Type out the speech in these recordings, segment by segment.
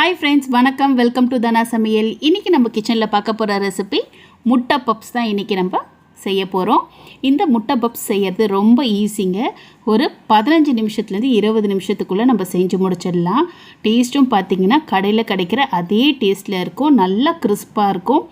Hi friends வணக்கம். Welcome to தனா சமையல் இன்றைக்கி நம்ம கிச்சனில் பார்க்க போகிற ரெசிபி முட்டை பப்ஸ் தான் இன்றைக்கி நம்ம செய்ய போகிறோம் இந்த முட்டை பப்ஸ் செய்கிறது ரொம்ப ஈஸிங்க ஒரு பதினஞ்சு நிமிஷத்துலேருந்து இருபது நிமிஷத்துக்குள்ளே நம்ம செஞ்சு முடிச்சிடலாம். டேஸ்ட்டும் பார்த்தீங்கன்னா கடையில் கிடைக்கிற அதே டேஸ்ட்டில் இருக்கும். நல்லா கிறிஸ்பாக இருக்கும்.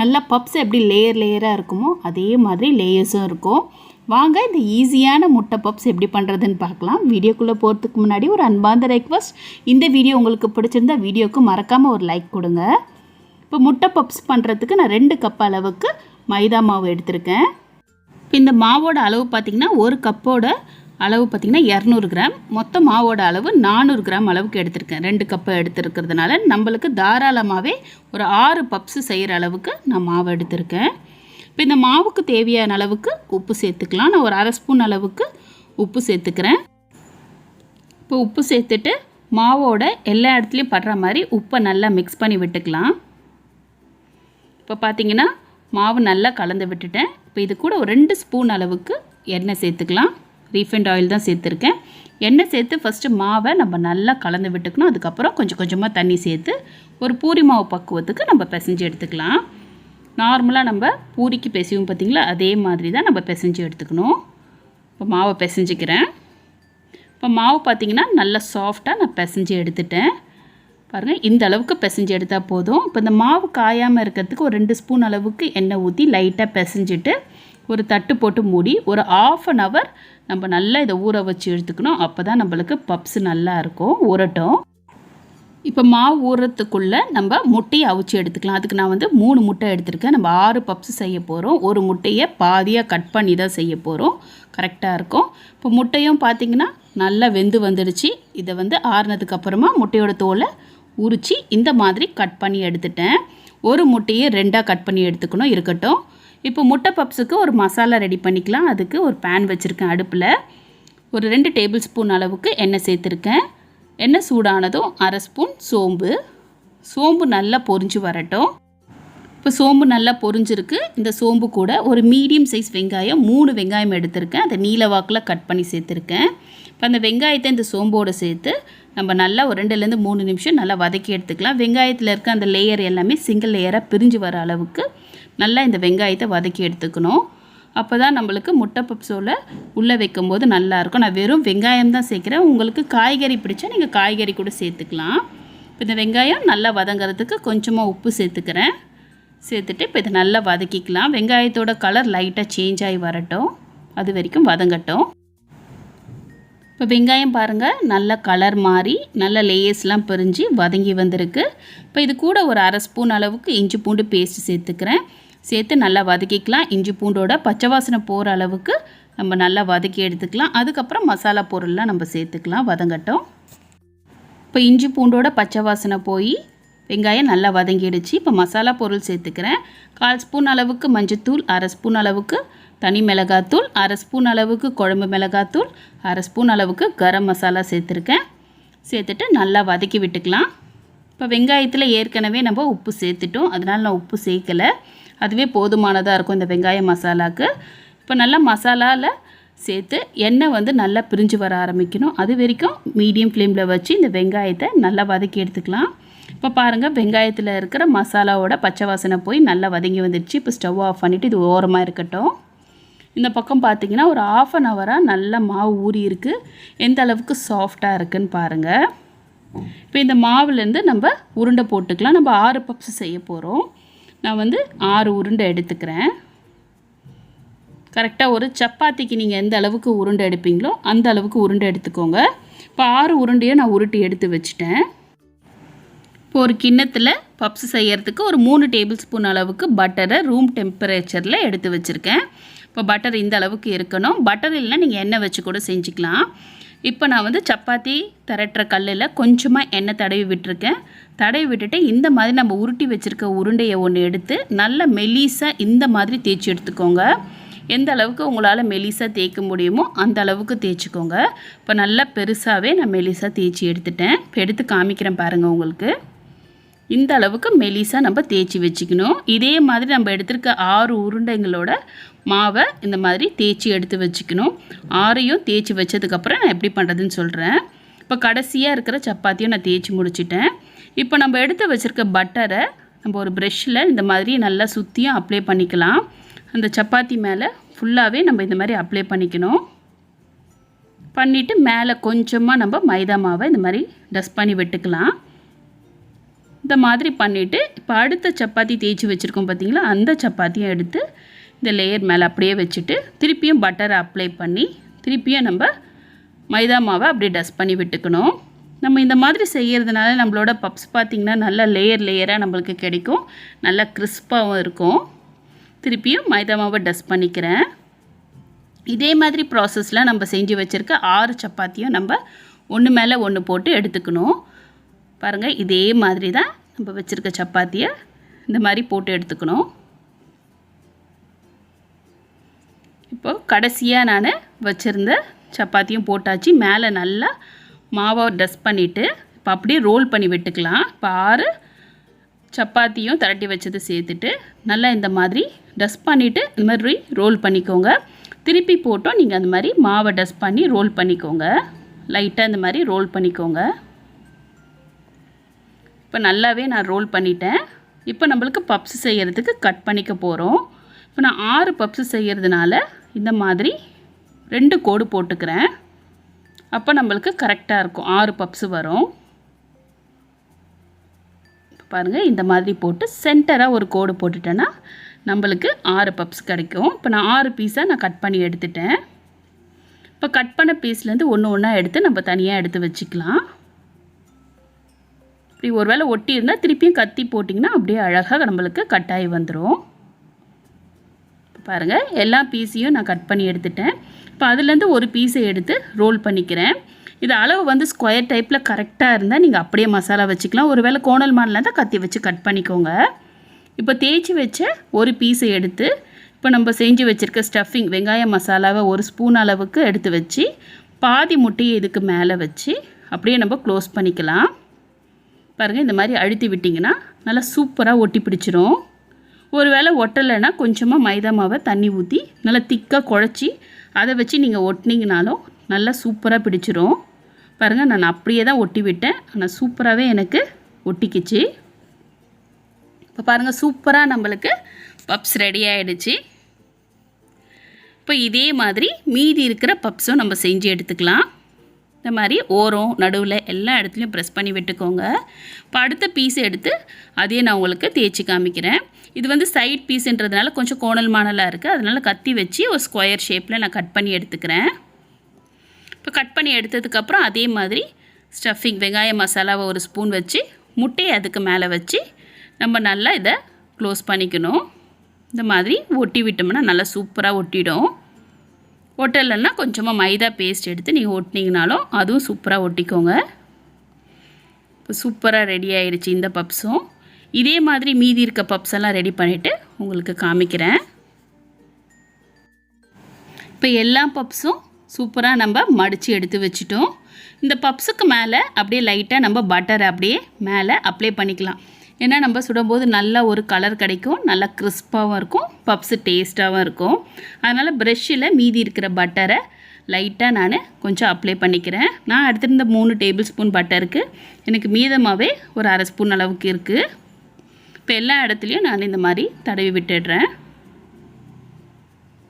நல்லா பப்ஸ் எப்படி லேயர் லேயராக இருக்குமோ அதே மாதிரி லேயர்ஸும் இருக்கும். வாங்க இந்த ஈஸியான முட்டை பப்ஸ் எப்படி பண்ணுறதுன்னு பார்க்கலாம். வீடியோக்குள்ளே போகிறதுக்கு முன்னாடி ஒரு அன்பார்ந்த ரெக்வஸ்ட் இந்த வீடியோ உங்களுக்கு பிடிச்சிருந்தா வீடியோக்கு மறக்காமல் ஒரு லைக் கொடுங்க. இப்போ முட்டை பப்ஸ் பண்ணுறதுக்கு நான் ரெண்டு கப் அளவுக்கு மைதா மாவு எடுத்திருக்கேன். இப்போ இந்த மாவோட அளவு பார்த்திங்கன்னா ஒரு கப்போட அளவு பார்த்திங்கன்னா இரநூறு கிராம். மொத்த மாவோட அளவு நானூறு கிராம் அளவுக்கு எடுத்திருக்கேன். ரெண்டு கப்பை எடுத்துருக்கிறதுனால நம்மளுக்கு தாராளமாகவே ஒரு ஆறு பப்ஸு செய்கிற அளவுக்கு நான் மாவு எடுத்திருக்கேன். இப்போ இந்த மாவுக்கு தேவையான அளவுக்கு உப்பு சேர்த்துக்கலாம். நான் ஒரு அரை ஸ்பூன் அளவுக்கு உப்பு சேர்த்துக்கிறேன். இப்போ உப்பு சேர்த்துட்டு மாவோட எல்லா இடத்துலையும் படுற மாதிரி உப்பை நல்லா மிக்ஸ் பண்ணி விட்டுக்கலாம். இப்போ பார்த்தீங்கன்னா மாவு நல்லா கலந்து விட்டுட்டேன். இப்போ இது கூட ஒரு ரெண்டு ஸ்பூன் அளவுக்கு எண்ணெய் சேர்த்துக்கலாம். ரீஃபைண்ட் ஆயில் தான் சேர்த்துருக்கேன். எண்ணெய் சேர்த்து ஃபஸ்ட்டு மாவை நம்ம நல்லா கலந்து விட்டுக்கணும். அதுக்கப்புறம் கொஞ்சம் கொஞ்சமாக தண்ணி சேர்த்து ஒரு பூரி மாவு பக்குவத்துக்கு நம்ம பிசைஞ்சு எடுத்துக்கலாம். நார்மலாக நம்ம பூரிக்கு பிசைவும் பார்த்திங்களா அதே மாதிரி தான் நம்ம பிசைஞ்சு எடுத்துக்கணும். இப்போ மாவை பிசைஞ்சிக்கிறேன். இப்போ மாவு பார்த்திங்கன்னா நல்லா சாஃப்டாக நான் பிசைஞ்சு எடுத்துட்டேன். பாருங்கள் இந்த அளவுக்கு பிசைஞ்சு எடுத்தால் போதும். இப்போ இந்த மாவு காயாமல் இருக்கிறதுக்கு ஒரு ரெண்டு ஸ்பூன் அளவுக்கு எண்ணெய் ஊற்றி லைட்டாக பிசைஞ்சிட்டு ஒரு தட்டு போட்டு மூடி ஒரு ஆஃப் அன் ஹவர் நம்ம நல்லா இதை ஊற வச்சு எடுத்துக்கணும். அப்போ தான் நம்மளுக்கு பப்ஸ் நல்லா இருக்கும் ஊறட்டும். இப்போ மாவு ஊறுறதுக்குள்ளே நம்ம முட்டையை அவிச்சு எடுத்துக்கலாம். அதுக்கு நான் வந்து மூணு முட்டை எடுத்திருக்கேன். நம்ம ஆறு பப்ஸ் செய்ய போகிறோம் ஒரு முட்டையை பாதியாக கட் பண்ணி தான் செய்ய போகிறோம் கரெக்டாக இருக்கும். இப்போ முட்டையும் பார்த்திங்கன்னா நல்லா வெந்து வந்துடுச்சு. இதை வந்து ஆறுனதுக்கு அப்புறமா முட்டையோட தோலை உரித்து இந்த மாதிரி கட் பண்ணி எடுத்துட்டேன். ஒரு முட்டையை ரெண்டாக கட் பண்ணி எடுத்துக்கணும். இருக்கட்டும். இப்போ முட்டை பப்ஸுக்கு ஒரு மசாலா ரெடி பண்ணிக்கலாம். அதுக்கு ஒரு பேன் வச்சுருக்கேன் அடுப்பில். ஒரு ரெண்டு டேபிள் ஸ்பூன் அளவுக்கு எண்ணெய் சேர்த்துருக்கேன். எண்ணெய் சூடானதும் அரை ஸ்பூன் சோம்பு. சோம்பு நல்லா பொரிஞ்சு வரட்டும். இப்போ சோம்பு நல்லா பொரிஞ்சிருக்கு. இந்த சோம்பு கூட ஒரு மீடியம் சைஸ் வெங்காயம் மூணு வெங்காயம் எடுத்திருக்கேன். அதை நீல வாக்கில் கட் பண்ணி சேர்த்துருக்கேன். இப்போ அந்த வெங்காயத்தை இந்த சோம்போடு சேர்த்து நம்ம நல்லா ஒரு ரெண்டுலேருந்து மூணு நிமிஷம் நல்லா வதக்கி எடுத்துக்கலாம். வெங்காயத்தில் இருக்க அந்த லேயர் எல்லாமே சிங்கிள் லேயராக பிரிஞ்சு வர அளவுக்கு நல்லா இந்த வெங்காயத்தை வதக்கி எடுத்துக்கணும். அப்போ தான் நம்மளுக்கு முட்டை பப்ஸோவில் உள்ளே வைக்கும்போது நல்லாயிருக்கும் நான் வெறும் வெங்காயம் தான் சேர்க்குறேன். உங்களுக்கு காய்கறி பிடிச்சா நீங்கள் காய்கறி கூட சேர்த்துக்கலாம். இப்போ இந்த வெங்காயம் நல்லா வதங்கிறதுக்கு கொஞ்சமாக உப்பு சேர்த்துக்கிறேன். சேர்த்துட்டு இப்போ இதை நல்லா வதக்கிக்கலாம். வெங்காயத்தோட கலர் லைட்டாக சேஞ்ச் ஆகி வரட்டும். அது வரைக்கும் வதங்கட்டும். இப்போ வெங்காயம் பாருங்கள் நல்ல கலர் மாறி நல்ல லேயர்ஸ்லாம் பிரிஞ்சு வதங்கி வந்திருக்கு. இப்போ இது கூட ஒரு அரை ஸ்பூன் அளவுக்கு இஞ்சி பூண்டு பேஸ்ட் சேர்த்துக்கிறேன். சேர்த்து நல்லா வதக்கிக்கலாம். இஞ்சி பூண்டோட பச்சை வாசனை போகிற அளவுக்கு நம்ம நல்லா வதக்கி எடுத்துக்கலாம். அதுக்கப்புறம் மசாலா பொருள்லாம் நம்ம சேர்த்துக்கலாம். வதங்கட்டும். இப்போ இஞ்சி பூண்டோட பச்சை வாசனை போய் வெங்காயம் நல்லா வதங்கிடுச்சு. இப்போ மசாலா பொருள் சேர்த்துக்கிறேன். கால் ஸ்பூன் அளவுக்கு மஞ்சத்தூள் அரை ஸ்பூன் அளவுக்கு தனி மிளகாத்தூள் அரை ஸ்பூன் அளவுக்கு குழம்பு மிளகாத்தூள் அரை ஸ்பூன் அளவுக்கு கரம் மசாலா சேர்த்துருக்கேன். சேர்த்துட்டு நல்லா வதக்கி விட்டுக்கலாம். இப்போ வெங்காயத்தில் ஏற்கனவே நம்ம உப்பு சேர்த்துட்டோம். அதனால் நான் உப்பு சேர்க்கலை. அதுவே போதுமானதாக இருக்கும் இந்த வெங்காய மசாலாவுக்கு இப்போ நல்லா மசாலாவில் சேர்த்து எண்ணெய் வந்து நல்லா பிரிஞ்சு வர ஆரம்பிக்கணும். அது வரைக்கும் மீடியம் ஃப்ளேமில் வச்சு இந்த வெங்காயத்தை நல்லா வதக்கி எடுத்துக்கலாம். இப்போ பாருங்கள் வெங்காயத்தில் இருக்கிற மசாலாவோட பச்சை வாசனை போய் நல்லா வதங்கி வந்துடுச்சு. இப்போ ஸ்டவ் ஆஃப் பண்ணிவிட்டு இது ஓரமாக இருக்கட்டும். இந்த பக்கம் பார்த்தீங்கன்னா ஒரு ஆஃப் அன் ஹவராக நல்லா மாவு ஊறி இருக்குது எந்த அளவுக்கு சாஃப்டாக இருக்குன்னு பாருங்கள் இப்போ இந்த மாவுலேருந்து நம்ம உருண்டை போட்டுக்கலாம். நம்ம ஆறு பப்ஸ் செய்ய போகிறோம் நான் வந்து ஆறு உருண்டை எடுத்துக்கிறேன். கரெக்டாக ஒரு சப்பாத்திக்கு நீங்கள் எந்த அளவுக்கு உருண்டை எடுப்பீங்களோ அந்த அளவுக்கு உருண்டை எடுத்துக்கோங்க. இப்போ ஆறு உருண்டையும் நான் உருட்டி எடுத்து வச்சுட்டேன். இப்போ ஒரு கிண்ணத்தில் பப்ஸ் செய்யறதுக்கு ஒரு மூணு டேபிள் ஸ்பூன் அளவுக்கு பட்டரை ரூம் டெம்பரேச்சரில் எடுத்து வச்சுருக்கேன். இப்போ பட்டர் இந்த அளவுக்கு இருக்கணும். பட்டர் இல்லைனா நீங்கள் எண்ணெய் வச்சு கூட செஞ்சுக்கலாம். இப்போ நான் வந்து சப்பாத்தி திரட்டுற கல்லில் கொஞ்சமாக எண்ணெய் தடவி விட்டுருக்கேன். தடவி விட்டுட்டு இந்த மாதிரி நம்ம உருட்டி வச்சுருக்க உருண்டையை ஒன்று எடுத்து நல்ல மெலிசாக இந்த மாதிரி தேய்ச்சி எடுத்துக்கோங்க. எந்த அளவுக்கு உங்களால் மெலிசாக தேய்க்க முடியுமோ அந்த அளவுக்கு தேய்ச்சிக்கோங்க. இப்போ நல்லா பெருசாகவே நான் மெலிசாக தேய்ச்சி எடுத்துட்டேன். இப்போ எடுத்து காமிக்கிறேன் பாருங்கள் உங்களுக்கு. இந்த அளவுக்கு மெலிசாக நம்ம தேய்ச்சி வச்சுக்கணும். இதே மாதிரி நம்ம எடுத்திருக்க ஆறு உருண்டைங்களோட மாவை இந்த மாதிரி தேய்ச்சி எடுத்து வச்சுக்கணும். ஆறையும் தேய்ச்சி வச்சதுக்கப்புறம் நான் எப்படி பண்ணுறதுன்னு சொல்கிறேன் இப்போ கடைசியாக இருக்கிற சப்பாத்தியும் நான் தேய்ச்சி முடிச்சிட்டேன். இப்போ நம்ம எடுத்து வச்சுருக்க பட்டரை நம்ம ஒரு ப்ரெஷ்ஷில் இந்த மாதிரி நல்லா சுற்றியும் அப்ளை பண்ணிக்கலாம். அந்த சப்பாத்தி மேலே ஃபுல்லாகவே நம்ம இந்த மாதிரி அப்ளை பண்ணிக்கணும். பண்ணிவிட்டு மேலே கொஞ்சமாக நம்ம மைதா மாவை இந்த மாதிரி டஸ்ட் பண்ணி விட்டுக்கலாம். இந்த மாதிரி பண்ணிவிட்டு இப்போ அடுத்த சப்பாத்தி தேய்ச்சி வச்சுருக்கோம் பார்த்தீங்களா அந்த சப்பாத்தியும் எடுத்து இந்த லேயர் மேலே அப்படியே வச்சுட்டு திருப்பியும் பட்டரை அப்ளை பண்ணி திருப்பியும் நம்ம மைதா மாவை அப்படியே டஸ்ட் பண்ணி விட்டுக்கணும். நம்ம இந்த மாதிரி செய்கிறதுனால நம்மளோட பப்ஸ் பார்த்திங்கன்னா நல்லா லேயர் லேயராக நம்மளுக்கு கிடைக்கும். நல்லா கிறிஸ்பாகவும் இருக்கும். திருப்பியும் மைதா மாவை டஸ்ட் பண்ணிக்கிறேன். இதே மாதிரி ப்ராசஸில் நம்ம செஞ்சு வச்சுருக்க ஆறு சப்பாத்தியும் நம்ம ஒன்று மேலே ஒன்று போட்டு எடுத்துக்கணும். பாருங்கள் இதே மாதிரி தான் நம்ம வச்சுருக்க சப்பாத்தியை இந்த மாதிரி போட்டு எடுத்துக்கணும். இப்போ கடைசியாக நான் வச்சுருந்த சப்பாத்தியும் போட்டாச்சு. மேலே நல்லா மாவை டஸ்ட் பண்ணிவிட்டு இப்போ அப்படியே ரோல் பண்ணி விட்டுக்கலாம். இப்போ ஆறு சப்பாத்தியும் திரட்டி வச்சது சேர்த்துட்டு நல்லா இந்த மாதிரி டஸ்ட் பண்ணிவிட்டு இந்த மாதிரி ரோல் பண்ணிக்கோங்க. திருப்பி போட்டோம் நீங்கள் அந்த மாதிரி மாவை டஸ்ட் பண்ணி ரோல் பண்ணிக்கோங்க. லைட்டாக இந்த மாதிரி ரோல் பண்ணிக்கோங்க. இப்போ நல்லாவே நான் ரோல் பண்ணிட்டேன். இப்போ நம்மளுக்கு பப்ஸ் செய்கிறதுக்கு கட் பண்ணிக்க போகிறோம் இப்போ நான் ஆறு பப்ஸ் செய்கிறதுனால இந்த மாதிரி ரெண்டு கோடு போட்டுக்கிறேன். அப்போ நம்மளுக்கு கரெக்டாக இருக்கும். ஆறு பப்ஸ் வரும். பாருங்கள் இந்த மாதிரி போட்டு சென்டராக ஒரு கோடு போட்டுட்டேன்னா நம்மளுக்கு ஆறு பப்ஸ் கிடைக்கும். இப்போ நான் ஆறு பீஸாக நான் கட் பண்ணி எடுத்துட்டேன். இப்போ கட் பண்ண பீஸ்லேருந்து ஒன்று ஒன்றா எடுத்து நம்ம தனியாக எடுத்து வச்சுக்கலாம். இப்படி ஒரு வேளை ஒட்டி இருந்தால் திருப்பியும் கத்தி போட்டிங்கன்னா அப்படியே அழகாக நம்மளுக்கு கட்டாயி வந்துடும் பாருங்கள் எல்லா பீஸையும் நான் கட் பண்ணி எடுத்துட்டேன். இப்போ அதுலேருந்து ஒரு பீஸை எடுத்து ரோல் பண்ணிக்கிறேன். இது அளவு வந்து ஸ்கொயர் டைப்பில் கரெக்டாக இருந்தால் நீங்கள் அப்படியே மசாலா வச்சுக்கலாம். ஒரு வேளை கோணல் மாடலில் தான் கத்தி வச்சு கட் பண்ணிக்கோங்க. இப்போ தேய்ச்சி வச்ச ஒரு பீஸை எடுத்து இப்போ நம்ம செஞ்சு வச்சுருக்க ஸ்டஃபிங் வெங்காய மசாலாவை ஒரு ஸ்பூன் அளவுக்கு எடுத்து வச்சு பாதி முட்டையை இதுக்கு மேலே வச்சு அப்படியே நம்ம க்ளோஸ் பண்ணிக்கலாம். பாருங்கள் இந்த மாதிரி அழுத்தி விட்டிங்கன்னா நல்லா சூப்பராக ஒட்டி பிடிச்சிரும். ஒரு வேளை ஒட்டலைன்னா கொஞ்சமாக மைதா மாவை தண்ணி ஊற்றி நல்லா திக்காக குழச்சி அதை வச்சு நீங்கள் ஒட்டினீங்கனாலும் நல்லா சூப்பராக பிடிச்சிரும். பாருங்கள் நான் அப்படியே தான் ஒட்டி விட்டேன். ஆனால் சூப்பராகவே எனக்கு ஒட்டிக்கிச்சு. இப்போ பாருங்கள் சூப்பராக நம்மளுக்கு பப்ஸ் ரெடி ஆகிடுச்சு இப்போ இதே மாதிரி மீதி இருக்கிற பப்ஸும் நம்ம செஞ்சு எடுத்துக்கலாம். இந்த மாதிரி ஓரம் நடுவில் எல்லா இடத்துலையும் ப்ரெஸ் பண்ணி விட்டுக்கோங்க. இப்போ அடுத்த பீஸ் எடுத்து அதையே நான் உங்களுக்கு தேய்ச்சி காமிக்கிறேன். இது வந்து சைட் பீஸுன்றதுனால கொஞ்சம் கோணல் மாணலாக இருக்குது அதனால் கத்தி வச்சு ஒரு ஸ்கொயர் ஷேப்பில் நான் கட் பண்ணி எடுத்துக்கிறேன். இப்போ கட் பண்ணி எடுத்ததுக்கப்புறம் அதே மாதிரி ஸ்டஃபிங் வெங்காய மசாலாவை ஒரு ஸ்பூன் வச்சு முட்டையை அதுக்கு மேலே வச்சு நம்ம நல்லா இதை க்ளோஸ் பண்ணிக்கணும். இந்த மாதிரி ஒட்டி விட்டோம்னா நல்லா சூப்பராக ஒட்டிடும். ஒட்டலைன்னா கொஞ்சமாக மைதா பேஸ்ட் எடுத்து நீங்கள் ஒட்டினீங்கனாலும் அதுவும் சூப்பராக ஒட்டிக்கோங்க. இப்போ சூப்பராக ரெடி ஆயிடுச்சு இந்த பப்ஸும். இதே மாதிரி மீதி இருக்க பப்ஸ் எல்லாம் ரெடி பண்ணிவிட்டு உங்களுக்கு காமிக்கிறேன். இப்போ எல்லா பப்ஸும் சூப்பராக நம்ம மடித்து எடுத்து வச்சுட்டோம். இந்த பப்ஸுக்கு மேலே அப்படியே லைட்டாக நம்ம பட்டர் அப்படியே மேலே அப்ளை பண்ணிக்கலாம். ஏன்னா நம்ம சுடும்போது நல்ல ஒரு கலர் கிடைக்கும் நல்லா கிறிஸ்பாகவும் இருக்கும் பப்ஸு டேஸ்ட்டாகவும் இருக்கும். அதனால் ப்ரெஷ்ஷில் மீதி இருக்கிற பட்டரை லைட்டாக நான் கொஞ்சம் அப்ளை பண்ணிக்கிறேன். நான் எடுத்திருந்த மூணு டேபிள் ஸ்பூன் பட்டருக்கு எனக்கு மீதமாகவே ஒரு அரை ஸ்பூன் அளவுக்கு இருக்குது இப்போ எல்லா இடத்துலையும் நான் இந்த மாதிரி தடவி விட்டுடுறேன்.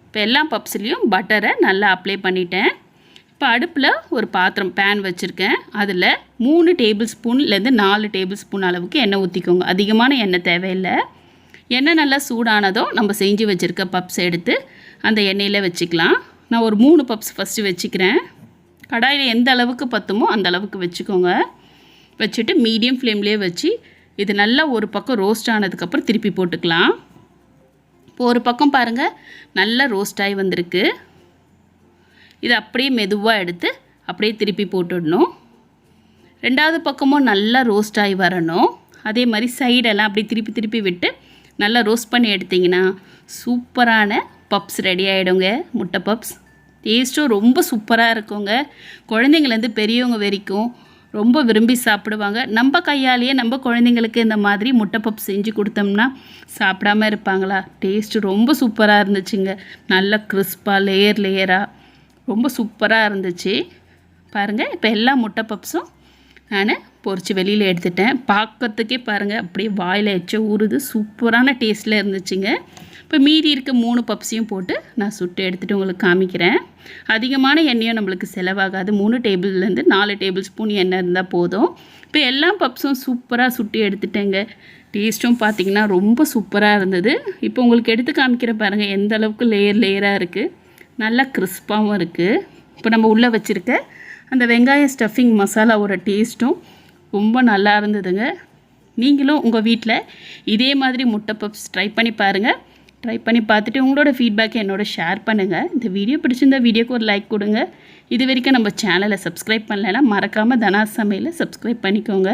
இப்போ எல்லா பப்ஸ்லேயும் பட்டரை நல்லா அப்ளை பண்ணிட்டேன். இப்போ அடுப்பில் ஒரு பாத்திரம் பேன் வச்சுருக்கேன். அதில் மூணு டேபிள் ஸ்பூன்லேருந்து நாலு டேபிள் ஸ்பூன் அளவுக்கு எண்ணெய் ஊற்றிக்கோங்க. அதிகமான எண்ணெய் தேவையில்லை. எண்ணெய் நல்லா சூடானதும் நம்ம செஞ்சு வச்சுருக்க பப்ஸ் எடுத்து அந்த எண்ணெயில் வச்சுக்கலாம். நான் ஒரு மூணு பப்ஸ் ஃபஸ்ட்டு வச்சுக்கிறேன். கடாயில் எந்த அளவுக்கு பத்துமோ அந்த அளவுக்கு வச்சுக்கோங்க. வச்சுட்டு மீடியம் ஃப்ளேம்லேயே வச்சு இது நல்லா ஒரு பக்கம் ரோஸ்ட் ஆனதுக்கப்புறம் திருப்பி போட்டுக்கலாம். இப்போ ஒரு பக்கம் பாருங்கள் நல்லா ரோஸ்ட் ஆகி வந்திருக்கு. இதை அப்படியே மெதுவாக எடுத்து அப்படியே திருப்பி போட்டுடணும். ரெண்டாவது பக்கமும் நல்லா ரோஸ்ட் ஆகி வரணும். அதே மாதிரி சைடெல்லாம் அப்படியே திருப்பி திருப்பி விட்டு நல்லா ரோஸ்ட் பண்ணி எடுத்திங்கன்னா சூப்பரான பப்ஸ் ரெடி ஆகிடுங்க முட்டை பப்ஸ் டேஸ்ட்டும் ரொம்ப சூப்பராக இருக்குங்க. குழந்தைங்கள்லேருந்து பெரியவங்க வரைக்கும் ரொம்ப விரும்பி சாப்பிடுவாங்க. நம்ம கையாலேயே நம்ம குழந்தைங்களுக்கு இந்த மாதிரி முட்டை பப் செஞ்சு கொடுத்தோம்னா சாப்பிடாம இருப்பாங்களா? டேஸ்ட்டு ரொம்ப சூப்பராக இருந்துச்சுங்க. நல்லா கிறிஸ்பாக லேயர் லேயராக ரொம்ப சூப்பராக இருந்துச்சு. பாருங்கள் இப்போ எல்லா முட்டை பப்ஸும் நான் பொறிச்சு வெளியில் எடுத்துட்டேன். பார்க்கறதுக்கே பாருங்கள் அப்படியே வாயில் எச்ச ஊறுது. சூப்பரான டேஸ்ட்டில் இருந்துச்சுங்க. இப்போ மீதி இருக்க மூணு பப்ஸையும் போட்டு நான் சுட்டு எடுத்துகிட்டு உங்களுக்கு காமிக்கிறேன். அதிகமான எண்ணெயும் நம்மளுக்கு செலவாகாது. மூணு டேபிள்லேருந்து நாலு டேபிள் ஸ்பூன் எண்ணெய் இருந்தால் போதும். இப்போ எல்லா பப்ஸும் சூப்பராக சுட்டு எடுத்துட்டேங்க. டேஸ்ட்டும் பார்த்தீங்கன்னா ரொம்ப சூப்பராக இருந்தது. இப்போ உங்களுக்கு எடுத்து காமிக்கிற பாருங்கள் எந்த அளவுக்கு லேயர் லேயராக இருக்குது நல்லா கிறிஸ்பாகவும் இருக்குது இப்போ நம்ம உள்ளே வச்சுருக்க அந்த வெங்காய ஸ்டஃபிங் மசாலாவோட டேஸ்ட்டும் ரொம்ப நல்லா இருந்ததுங்க. நீங்களும் உங்கள் வீட்டில் இதே மாதிரி முட்டை பப்ஸ் ட்ரை பண்ணி பாருங்கள் ட்ரை பண்ணி பார்த்துட்டு உங்களோட ஃபீட்பேக்கை என்னோட ஷேர் பண்ணுங்கள் இந்த வீடியோ பிடிச்சிருந்த வீடியோக்கு ஒரு லைக் கொடுங்க. இது வரைக்கும் நம்ம சேனலை சப்ஸ்கிரைப் பண்ணலைன்னா மறக்காமல் தனா சமையலை சப்ஸ்கிரைப் பண்ணிக்கோங்க.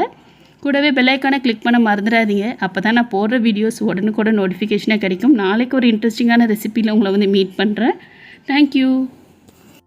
கூடவே பெல்லைக்கானை கிளிக் பண்ண மறந்துடாதீங்க. அப்போ தான் நான் போடுற வீடியோஸ் உடனுக்குடன் நோட்டிஃபிகேஷனாக கிடைக்கும். நாளைக்கு ஒரு இன்ட்ரெஸ்டிங்கான ரெசிப்பியில் உங்களை வந்து மீட் பண்ணுறேன் Thank you.